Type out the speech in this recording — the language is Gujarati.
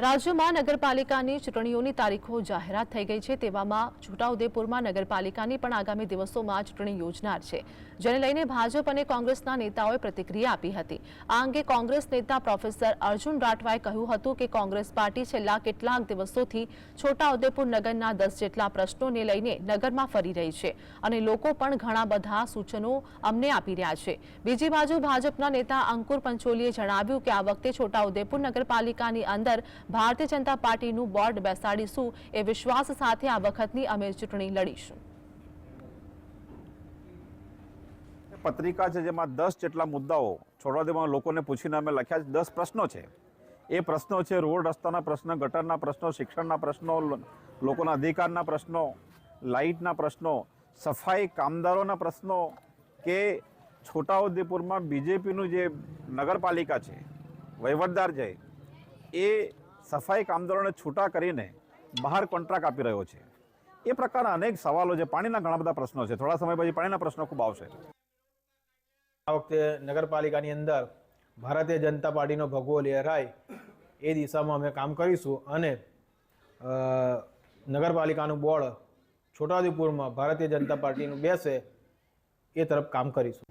રાજ્યમાં નગરપાલિકાની ચૂંટણીઓની તારીખો જાહેરાત થઈ ગઈ છે. તેવામાં છોટાઉદેપુરમાં નગરપાલિકાની પણ આગામી દિવસોમાં ચૂંટણી યોજનાર છે, જેને લઈને ભાજપ અને કોંગ્રેસના નેતાઓએ પ્રતિક્રિયા આપી હતી. આ અંગે કોંગ્રેસ નેતા પ્રોફેસર અર્જુન રાઠવાએ કહ્યું હતું કે કોંગ્રેસ પાર્ટી છેલ્લા કેટલાક દિવસોથી છોટાઉદેપુર નગરના દસ જેટલા પ્રશ્નોને લઈને નગરમાં ફરી રહી છે અને લોકો પણ ઘણા બધા સૂચનો અમને આપી રહ્યા છે. બીજી બાજુ ભાજપના નેતા અંકુર પંચોલીએ જણાવ્યું કે આ વખતે છોટાઉદેપુર નગરપાલિકાની અંદર ભારતીય જનતા પાર્ટીનું બોર્ડ બેસાડીશું એ વિશ્વાસ સાથે આ વખતની અમે ચૂંટણી લડીશું. પત્રિકા છે જેમાં દસ જેટલા મુદ્દાઓ છોટાઉદેપુરમાં લોકોને પૂછીને અમે લખ્યા છે. દસ પ્રશ્નો છે. એ પ્રશ્નો છે રોડ રસ્તાના પ્રશ્નો, ગટરના પ્રશ્નો, શિક્ષણના પ્રશ્નો લોકોના અધિકારના પ્રશ્નો, લાઇટના પ્રશ્નો, સફાઈ, કામદારોના પ્રશ્નો કે છોટાઉદેપુરમાં બીજેપીનું જે નગરપાલિકા છે, વહીવટદાર છે, એ સફાઈ કામદારોને છૂટા કરીને બહાર કોન્ટ્રાક્ટ આપી રહ્યો છે. એ પ્રકારના અનેક સવાલો છે. પાણીના ઘણા બધા પ્રશ્નો છે. થોડા સમય પછી પાણીના પ્રશ્નો ખૂબ આવશે. આ વખતે નગરપાલિકાની અંદર ભારતીય જનતા પાર્ટીનો ભગવો લહેરાય એ દિશામાં અમે કામ કરીશું અને નગરપાલિકાનું બોર્ડ છોટાઉદેપુરમાં ભારતીય જનતા પાર્ટીનું બેસે એ તરફ કામ કરીશું.